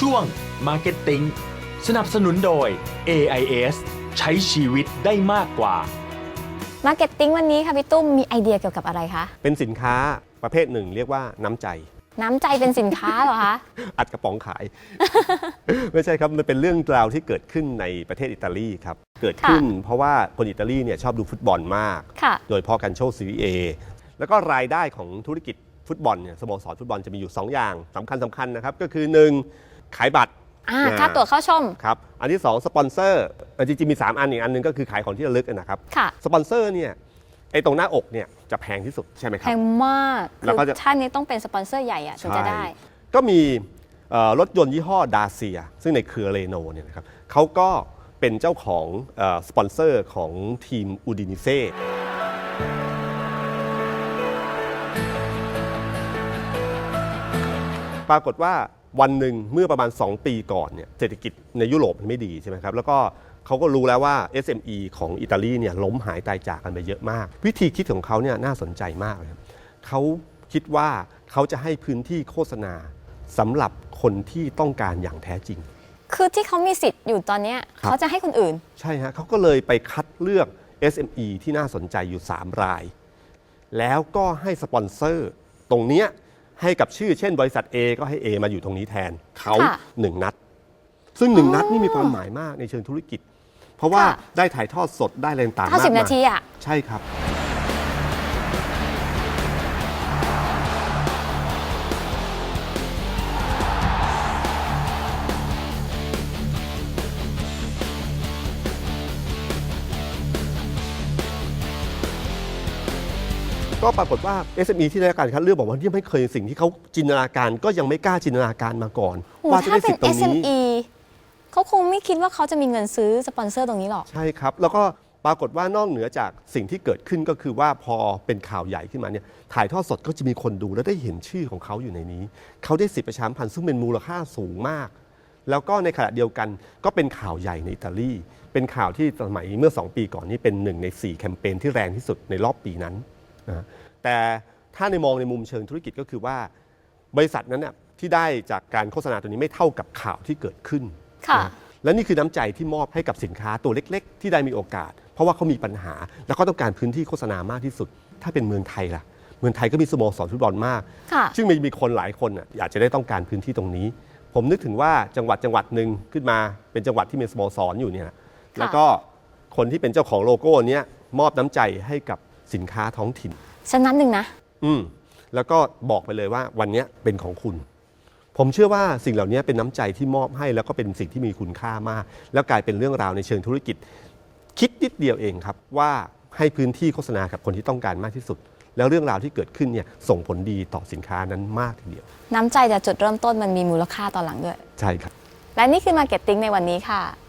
ช่วง Marketing สนับสนุนโดย AIS ใช้ชีวิตได้มากกว่ามาร์เก็ตติ้งวันนี้ค่ะพี่ตุ้มมีไอเดียเกี่ยวกับอะไรคะเป็นสินค้าประเภทหนึ่งเรียกว่าน้ำใจ น้ำใจเป็นสินค้าเหรอคะ อัดกระป๋องขาย ไม่ใช่ครับ มันเป็นเรื่องราวที่เกิดขึ้นในประเทศอิตาลีครับ เกิดขึ้นเพราะว่าคนอิตาลีเนี่ยชอบดูฟุตบอลมาก ค่ะ โดยเฉพาะการโชว์ซีรีเอแล้วก็รายได้ของธุรกิจฟุตบอลเนี่ยสโมสรฟุตบอลจะมีอยู่ 2 อย่างสำคัญสำคัญนะครับ ก็คือ 1 ขายบัตรอ่าอ่าค่าตั๋วเข้าชม ครับ อันที่ 2 สปอนเซอร์เอ่อจริงๆมี 3 อันอีกอันหนึงก็คือขายของที่ระลึกนะครับ ค่ะ สปอนเซอร์เนี่ยไอ้ตรงหน้าอกเนี่ยจะแพงที่สุดใช่ไหมคแพรับ งมากแล้วก็คือจะท่านนี้ต้องเป็นสปอนเซอร์ใหญ่อะถึงจะได้ใช่ก็มีเอ่อรถยนต์ยี่ห้อดาเซีย ซึ่งในเครือเรโนเนี่ยนะครับเขาก็เป็นเจ้าของเออสปอนเซอร์ของทีมอูดินิเซ่ปรากฏว่า วันหนึ่งเมื่อประมาณ 2 ปีก่อนเนี่ยเศรษฐกิจในยุโรปมันไม่ดีใช่ไหมครับแล้วก็เขาก็รู้แล้วว่า SME ของอิตาลีเนี่ยล้มหายตายจากกันไปเยอะมาก วิธีคิดของเขาเนี่ยน่าสนใจมากเลยครับเขาคิดว่าเขาจะให้พื้นที่โฆษณาสำหรับคนที่ต้องการอย่างแท้จริง คือที่เขามีสิทธิ์อยู่ตอนเนี้ยครับ เขาจะให้คนอื่น ใช่ฮะเขาก็เลยไปคัดเลือก SME ที่น่าสนใจอยู่ 3 ราย แล้วก็ให้สปอนเซอร์ ตรงเนี้ย ให้กับชื่อเช่น บริษัท A ก็ให้ A มาอยู่ตรงนี้แทนเขาค่ะหนึ่งนัด ซึ่งหนึ่งนัดนี่มีความหมายมากในเชิงธุรกิจ เพราะว่าค่ะ ได้ถ่ายทอดสดได้แรงต่างมาก90มายนาทีอะใช่ครับ ก็ปรากฏว่า SME ที่ได้รับการคัดเลือกบอกว่าที่ไม่เคยสิ่งที่เขาจินตนาการก็ยังไม่กล้าจินตนาการมาก่อนโอ้ว่าจะถ้าได้เป็สินทธิ์ตรงนี้ SME เขาคงไม่คิดว่าเขาจะมีเงินซื้อสปอนเซอร์ตรงนี้หรอก ใช่ครับ แล้วก็ปรากฏว่านอกเหนือจากสิ่งที่เกิดขึ้นก็คือว่าพอเป็นข่าวใหญ่ขึ้นมาเนี่ยถ่ายทอดสดก็จะมีคนดูแล้วได้เห็นชื่อของเขาอยู่ในนี้ เขาได้สิทธิประชาสัมพันธ์ซึ่งเป็นมูลค่าสูงมาก แล้วก็ในขณะเดียวกันก็เป็นข่าวใหญ่ในอิตาลี เป็นข่าวที่สมัยเมื่อ 2 ปีก่อนนี้เป็นหนึ่งใน 4 แคมเปญที่แรงที่สุดในรอบปีนั้น นะแต่ถ้าในมองในมุมเชิงธุรกิจก็คือว่า บริษัทนั้นน่ะที่ได้จากการโฆษณาตัวนี้ไม่เท่ากับข่าวที่เกิดขึ้นค่ะ นะและนี่คือน้ำใจที่มอบให้กับสินค้าตัวเล็ก ๆ ที่ได้มีโอกาส เพราะว่าเขามีปัญหา แล้วก็ต้องการพื้นที่โฆษณามากที่สุด ถ้าเป็นเมืองไทยล่ะ เมืองไทยก็มีสโมสรฟุตบอลมาก ค่ะ ซึ่งมีมีคนหลายคนน่ะอยากจะได้ต้องการพื้นที่ตรงนี้ ผมนึกถึงว่าจังหวัดจังหวัดหนึ่งขึ้นมาเป็นจังหวัดที่มีสโมสรอยู่เนี่ยแล้วก็คนที่เป็นเจ้าของโลโก้เนี้ยมอบน้ำใจให้กับ สินค้าท้องถิ่นฉันนัดหนึ่งนะ อืมแล้วก็บอกไปเลยว่าวันเนี้ยเป็นของคุณ ผมเชื่อว่าสิ่งเหล่านี้เป็นน้ำใจที่มอบให้แล้วก็เป็นสิ่งที่มีคุณค่ามาก แล้วกลายเป็นเรื่องราวในเชิงธุรกิจ คิดนิดเดียวเองครับว่าให้พื้นที่โฆษณากับคนที่ต้องการมากที่สุด แล้วเรื่องราวที่เกิดขึ้นเนี่ยส่งผลดีต่อสินค้านั้นมากทีเดียว น้ำใจจากจุดเริ่มต้นมันมีมูลค่าตอนหลังด้วย ใช่ครับ และนี่คือมาร์เก็ตติ้งในวันนี้ค่ะ